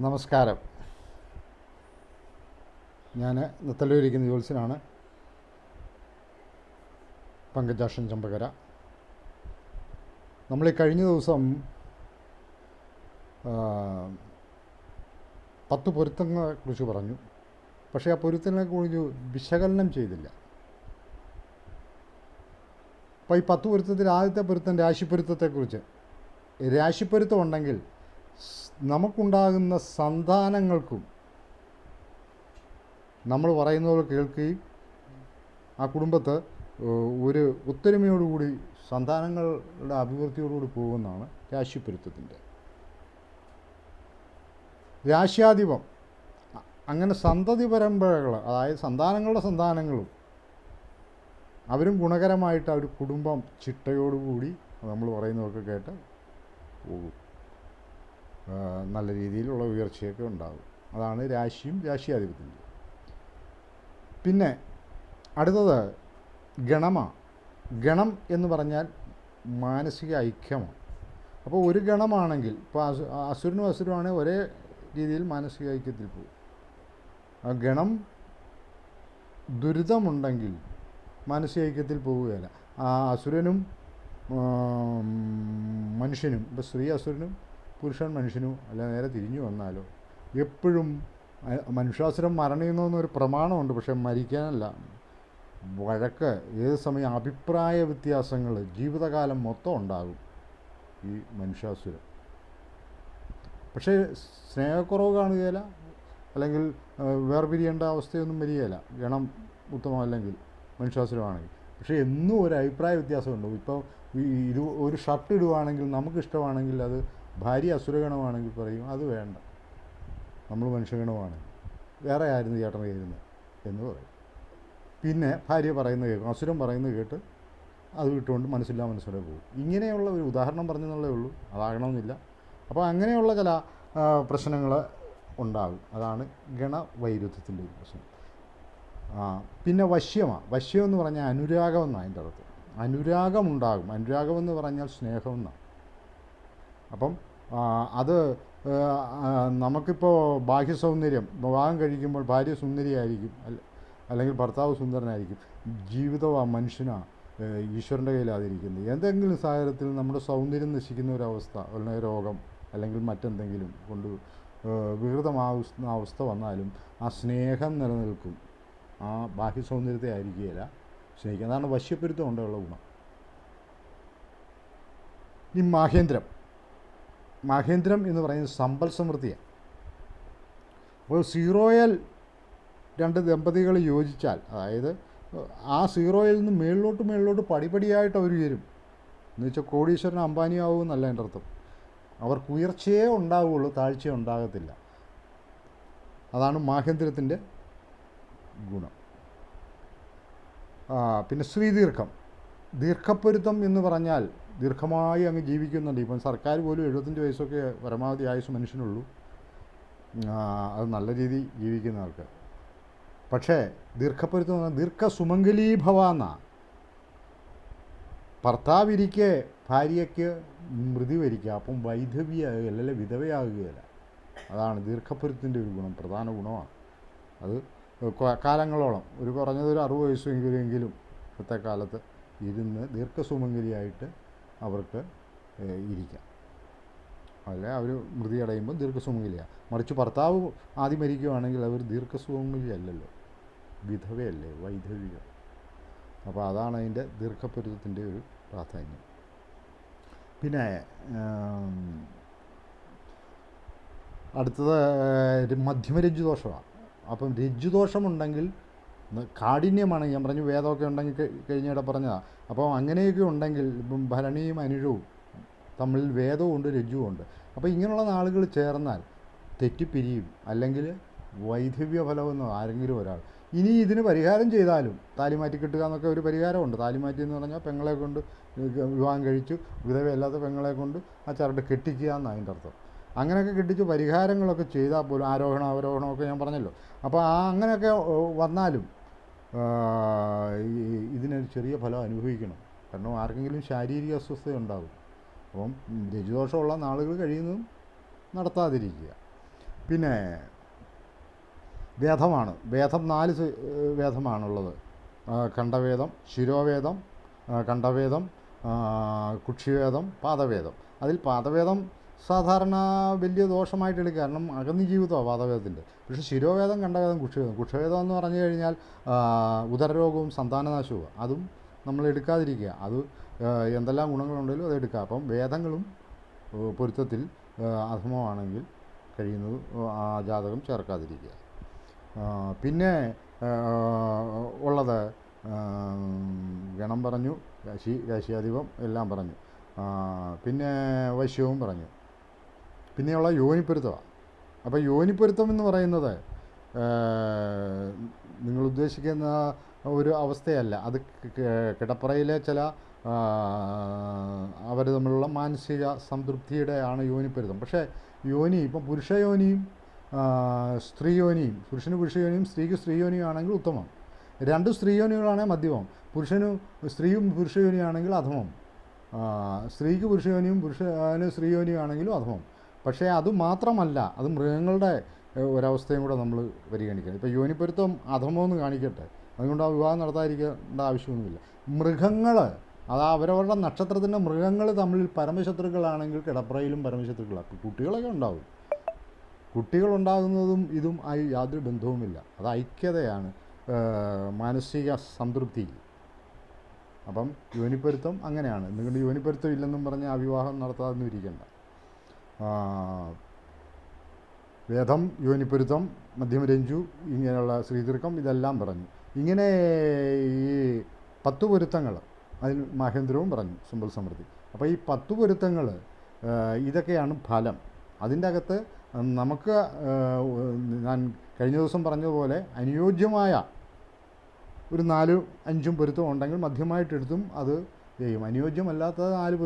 നമസ്കാരം. ഞാൻ നത്തല്ലൂരിക്കുന്ന ജോത്സ്യനാണ്. പങ്കജാഷൻ ചമ്പകര. നമ്മൾ ഈ കഴിഞ്ഞ ദിവസം പത്ത് പൊരുത്തങ്ങളെ കുറിച്ച് പറഞ്ഞു. പക്ഷേ ആ പൊരുത്തങ്ങളെ കുറിച്ച് വിശകലനം ചെയ്തില്ല. അപ്പോൾ ഈ പത്ത് പൊരുത്തത്തിൽ ആദ്യത്തെ പൊരുത്തം രാശിപ്പൊരുത്തത്തെക്കുറിച്ച്. രാശിപ്പൊരുത്തം ഉണ്ടെങ്കിൽ നമുക്കുണ്ടാകുന്ന സന്താനങ്ങൾക്കും നമ്മൾ പറയുന്നത് കേൾക്കുകയും ആ കുടുംബത്ത് ഒരു ഒത്തൊരുമയോടുകൂടി സന്താനങ്ങളുടെ അഭിവൃദ്ധിയോടുകൂടി പോകുന്നതാണ് രാശിപ്പൊരുത്തത്തിന്റെ രാശ്യാധിപം അങ്ങനെ സന്തതി പരമ്പരകൾ അതായത് സന്താനങ്ങളുടെ സന്താനങ്ങളും അവരും ഗുണകരമായിട്ട് ആ ഒരു കുടുംബം ചിട്ടയോടുകൂടി നമ്മൾ പറയുന്നതൊക്കെ കേട്ട് പോകും. നല്ല രീതിയിലുള്ള ഉയർച്ചയൊക്കെ ഉണ്ടാകും. അതാണ് രാശിയും രാശിയാധിപത്യവും പിന്നെ അടുത്തത് ഗണമ. ഗണം എന്ന് പറഞ്ഞാൽ മാനസിക ഐക്യമാണ്. അപ്പോൾ ഒരു ഗണമാണെങ്കിൽ ഇപ്പോൾ അസു അസുരനും അസുരമാണെങ്കിൽ ഒരേ രീതിയിൽ മാനസിക ഐക്യത്തിൽ പോകും. ആ ഗണം ദുരിതമുണ്ടെങ്കിൽ മാനസിക ഐക്യത്തിൽ പോവുകയല്ല. ആ അസുരനും മനുഷ്യനും ഇപ്പോൾ സ്ത്രീ അസുരനും പുരുഷൻ മനുഷ്യനും അല്ല നേരെ തിരിഞ്ഞു വന്നാലോ? എപ്പോഴും മനുഷ്യാസുരം മരണിയുന്നൊരു പ്രമാണമുണ്ട് പക്ഷേ മരിക്കാനല്ല. വഴക്ക് ഏത് സമയം അഭിപ്രായ വ്യത്യാസങ്ങൾ ജീവിതകാലം മൊത്തം ഉണ്ടാകും ഈ മനുഷ്യാസുരം. പക്ഷേ സ്നേഹക്കുറവ് കാണുകയില്ല അല്ലെങ്കിൽ വേർപിരിയേണ്ട അവസ്ഥയൊന്നും വരികയില്ല ഗണം ഉത്തമമല്ലെങ്കിൽ മനുഷ്യാസുരമാണെങ്കിൽ. പക്ഷേ എന്നും ഒരു അഭിപ്രായ വ്യത്യാസമുണ്ട്. ഇപ്പോൾ ഇത് ഒരു ഷർട്ട് ഇടുവാണെങ്കിൽ നമുക്കിഷ്ടമാണെങ്കിൽ അത് ഭാര്യ അസുരഗണമാണെങ്കിൽ പറയും അത് വേണ്ട. നമ്മൾ മനുഷ്യഗണമാണ്. വേറെ ആയിരുന്നു ചേട്ടൻ കയറുന്നത് എന്ന് പറയും. പിന്നെ ഭാര്യ പറയുന്നത് കേൾക്കും. അസുരം പറയുന്നത് കേട്ട് അത് വിട്ടുകൊണ്ട് മനസ്സില്ലാ മനസ്സിലെ പോകും. ഇങ്ങനെയുള്ള ഒരു ഉദാഹരണം പറഞ്ഞെന്നുള്ളേ ഉള്ളൂ. അതാകണമെന്നില്ല. അപ്പോൾ അങ്ങനെയുള്ള ചില പ്രശ്നങ്ങൾ ഉണ്ടാകും. അതാണ് ഗണവൈരുദ്ധ്യത്തിന്റെ ഒരു പ്രശ്നം. പിന്നെ വശ്യമാണ് വശ്യം എന്ന് പറഞ്ഞാൽ അനുരാഗമെന്നാണ് അതിന്റെ അർത്ഥം. അനുരാഗമുണ്ടാകും അനുരാഗമെന്ന് പറഞ്ഞാൽ സ്നേഹം എന്നാണ്. അപ്പം അത് നമുക്കിപ്പോൾ ബാഹ്യ സൗന്ദര്യം വിവാഹം കഴിക്കുമ്പോൾ ഭാര്യ സുന്ദരിയായിരിക്കും അല്ല അല്ലെങ്കിൽ ഭർത്താവ് സുന്ദരനായിരിക്കും. ജീവിതം ആ മനുഷ്യനാ ഏ, ഈശ്വരന്റെ കയ്യിലാതിരിക്കുന്നത്. എന്തെങ്കിലും സാഹചര്യത്തിൽ നമ്മുടെ സൗന്ദര്യം നശിക്കുന്ന ഒരവസ്ഥ അല്ലെങ്കിൽ രോഗം അല്ലെങ്കിൽ മറ്റെന്തെങ്കിലും കൊണ്ട് വികൃതമാവുന്ന അവസ്ഥ വന്നാലും ആ സ്നേഹം നിലനിൽക്കും. ആ ബാഹ്യ സൗന്ദര്യത്തെ ആയിരിക്കുകയില്ല. സ്നേഹിക്കുക അതാണ് വശ്യപ്പെരുത്തം കൊണ്ടുള്ള ഗുണം. ഈ മാഹേന്ദ്രം. മാഹേന്ദ്രം എന്ന് പറയുന്നത് സമ്പൽ സമൃദ്ധിയാണ്. അപ്പോൾ സീറോയിൽ രണ്ട് ദമ്പതികൾ യോജിച്ചാൽ അതായത് ആ സീറോയിൽ നിന്ന് മേളിലോട്ട് മേളിലോട്ട് പടിപടിയായിട്ട് അവർ ഉയരും. എന്ന് വെച്ചാൽ കോടീശ്വരൻ അംബാനിയാവും എന്നല്ല എന്റെ അർത്ഥം. അവർക്ക് ഉയർച്ചയേ ഉണ്ടാവുകയുള്ളൂ താഴ്ച ഉണ്ടാകത്തില്ല. അതാണ് മാഹേന്ദ്രത്തിന്റെ ഗുണം. പിന്നെ ശ്രീദീർഘം. ദീർഘപ്പൊരുത്തം എന്ന് പറഞ്ഞാൽ ദീർഘമായി അങ്ങ് ജീവിക്കുന്നുണ്ട്. ഇപ്പം സർക്കാർ പോലും എഴുപത്തഞ്ച് വയസ്സൊക്കെ പരമാവധി ആയുസ് മനുഷ്യനുള്ളൂ. അത് നല്ല രീതി ജീവിക്കുന്ന ആൾക്ക് പക്ഷേ ദീർഘപ്പൊരുത്തം എന്ന് പറഞ്ഞാൽ ദീർഘ സുമംഗലീഭവ എന്നാ. ഭർത്താവിരിക്കെ ഭാര്യയ്ക്ക് മൃതി വരിക്കുക അപ്പം വൈധവ്യമാകുകയല്ല അല്ലെ വിധവയാകുകയല്ല. അതാണ് ദീർഘപ്പൊരുത്തിന്റെ ഒരു ഗുണം പ്രധാന ഗുണമാണ്. അത് കാലങ്ങളോളം. ഒരു കുറഞ്ഞത് ഒരു വയസ്സെങ്കിലും എങ്കിലും ഇപ്പോഴത്തെ കാലത്ത് ഇരുന്ന് ദീർഘസുമംഗലിയായിട്ട് അവർക്ക് ഇരിക്കാം. അല്ലെ അവർ മൃതി അടയുമ്പോൾ ദീർഘസുമംഗലിയാണ് മറിച്ച് ഭർത്താവ് ആദ്യം മരിക്കുകയാണെങ്കിൽ അവർ ദീർഘസുമംഗലി അല്ലല്ലോ വിധവയല്ലേ വൈധവിക അപ്പോൾ അതാണ് അതിന്റെ ദീർഘപുരുത്തത്തിന്റെ ഒരു പ്രാധാന്യം. പിന്നെ അടുത്തത് മധ്യമ രജ്ജുദോഷമാണ് അപ്പം രജ്ജുദോഷമുണ്ടെങ്കിൽ കാഠിന്യമാണ്. ഞാൻ പറഞ്ഞു വേദമൊക്കെ ഉണ്ടെങ്കിൽ കഴി- കഴിഞ്ഞിടെ പറഞ്ഞതാണ് അപ്പോൾ അങ്ങനെയൊക്കെ ഉണ്ടെങ്കിൽ ഇപ്പം ഭരണിയും അനുഴവും തമ്മിൽ വേദവും ഉണ്ട് രജ്ജുവും ഉണ്ട് അപ്പോൾ ഇങ്ങനെയുള്ള നാളുകൾ ചേർന്നാൽ തെറ്റിപ്പിരിയും. അല്ലെങ്കിൽ വൈധവ്യ ഫലമെന്നോ ആരെങ്കിലും ഒരാൾ. ഇനി ഇതിന് പരിഹാരം ചെയ്താലും താലി മാറ്റി കിട്ടുക എന്നൊക്കെ ഒരു പരിഹാരമുണ്ട്. താലി മാറ്റി എന്ന് പറഞ്ഞാൽ പെങ്ങളെ കൊണ്ട് വിവാഹം കഴിച്ചു. വിധവയല്ലാത്ത പെങ്ങളെ കൊണ്ട് ആ ചരട് കെട്ടിക്കുക എന്നാണ് അതിന്റെ അർത്ഥം. അങ്ങനെയൊക്കെ കിട്ടിച്ച് പരിഹാരങ്ങളൊക്കെ ചെയ്താൽ പോലും ആരോഹണം അവരോഹണമൊക്കെ ഞാൻ പറഞ്ഞല്ലോ. അപ്പോൾ ആ അങ്ങനെയൊക്കെ വന്നാലും ഇതിനൊരു ചെറിയ ഫലം അനുഭവിക്കണം. കാരണം ആർക്കെങ്കിലും ശാരീരിക അസ്വസ്ഥത ഉണ്ടാകും അപ്പം രജുദോഷമുള്ള നാളുകൾ കഴിയുന്നതും നടത്താതിരിക്കുക. പിന്നെ വേദമാണ്. വേദം നാല് വേദമാണുള്ളത്. കണ്ഠവേദം ശിരോവേദം കണ്ഠവേദം കുക്ഷിവേദം പാദവേദം. അതിൽ പാദവേദം സാധാരണ വലിയ ദോഷമായിട്ട് എടുക്കുക. കാരണം അകന്നി ജീവിതമാണ് വാതവേദത്തിന്റെ പക്ഷേ ശിരോവേദം കണ്ടവേദം കുക്ഷവേദം കുക്ഷവേദം എന്ന് പറഞ്ഞു കഴിഞ്ഞാൽ ഉദരരോഗവും സന്താനനാശവും അതും നമ്മൾ എടുക്കാതിരിക്കുക. അത് എന്തെല്ലാം ഗുണങ്ങളുണ്ടെങ്കിലും അത് എടുക്കുക. അപ്പം വേദങ്ങളും പൊരുത്തത്തിൽ അധമമാണെങ്കിൽ കഴിയുന്നത് ആ ജാതകം ചേർക്കാതിരിക്കുക. പിന്നെ ഉള്ളത് ഗണം പറഞ്ഞു രാശി രാശിയാധിപം എല്ലാം പറഞ്ഞു. പിന്നെ വശ്യവും പറഞ്ഞു. പിന്നെയുള്ള യോനിപ്പൊരുത്തമാണ് അപ്പോൾ യോനിപ്പൊരുത്തം എന്ന് പറയുന്നത് നിങ്ങൾ ഉദ്ദേശിക്കുന്ന ഒരു അവസ്ഥയല്ല. അത് കിടപ്പറയിലെ ചില അവർ തമ്മിലുള്ള മാനസിക സംതൃപ്തിയുടെ ആണ് യോനിപ്പൊരുത്തം. പക്ഷേ യോനി ഇപ്പം പുരുഷ യോനിയും സ്ത്രീ യോനിയും പുരുഷന് പുരുഷ യോനിയും സ്ത്രീക്ക് സ്ത്രീ യോനിയും ആണെങ്കിൽ ഉത്തമം. രണ്ട് സ്ത്രീ യോനികളാണെങ്കിൽ മധ്യമം പുരുഷന് സ്ത്രീയും പുരുഷ യോനിയാണെങ്കിൽ അധമം. സ്ത്രീക്ക് പുരുഷ യോനിയും പുരുഷന് സ്ത്രീ യോനിയും ആണെങ്കിലും അധമം. പക്ഷേ അത് മാത്രമല്ല അത് മൃഗങ്ങളുടെ ഒരവസ്ഥയും കൂടെ നമ്മൾ പരിഗണിക്കണം. ഇപ്പോൾ യോനിപ്പൊരുത്തം അധമമെന്ന് കാണിക്കട്ടെ. അതുകൊണ്ട് ആ വിവാഹം നടത്താതിരിക്കേണ്ട ആവശ്യമൊന്നുമില്ല. മൃഗങ്ങൾ അത് അവരവരുടെ നക്ഷത്രത്തിന്റെ മൃഗങ്ങൾ തമ്മിൽ പരമശത്രുക്കളാണെങ്കിൽ കിടപ്പറയിലും പരമശത്രുക്കളാണ് കുട്ടികളൊക്കെ ഉണ്ടാവും. കുട്ടികളുണ്ടാകുന്നതും ഇതും ആയി യാതൊരു ബന്ധവുമില്ല. അത് ഐക്യതയാണ് മാനസിക സംതൃപ്തി. അപ്പം യോനിപ്പൊരുത്തം അങ്ങനെയാണ്. എന്തുകൊണ്ട് യോനിപ്പൊരുത്തം ഇല്ലെന്നും പറഞ്ഞ് ആ വിവാഹം നടത്താതെന്നും ഇരിക്കണ്ട. വേദം യോനിപ്പൊരുത്തം മധ്യമരഞ്ജു ഇങ്ങനെയുള്ള ശ്രീതീർക്കം ഇതെല്ലാം പറഞ്ഞു. ഇങ്ങനെ ഈ പത്ത് പൊരുത്തങ്ങൾ അതിൽ മഹേന്ദ്രവും പറഞ്ഞു സുമ്പൽ സമൃദ്ധി. അപ്പോൾ ഈ പത്ത് പൊരുത്തങ്ങൾ ഇതൊക്കെയാണ് ഫലം. അതിന്റെ അകത്ത് നമുക്ക് ഞാൻ കഴിഞ്ഞ ദിവസം പറഞ്ഞതുപോലെ അനുയോജ്യമായ ഒരു നാലും അഞ്ചും പൊരുത്തം ഉണ്ടെങ്കിൽ മധ്യമായിട്ടെടുത്തും അത് ചെയ്യും. അനുയോജ്യമല്ലാത്ത നാല്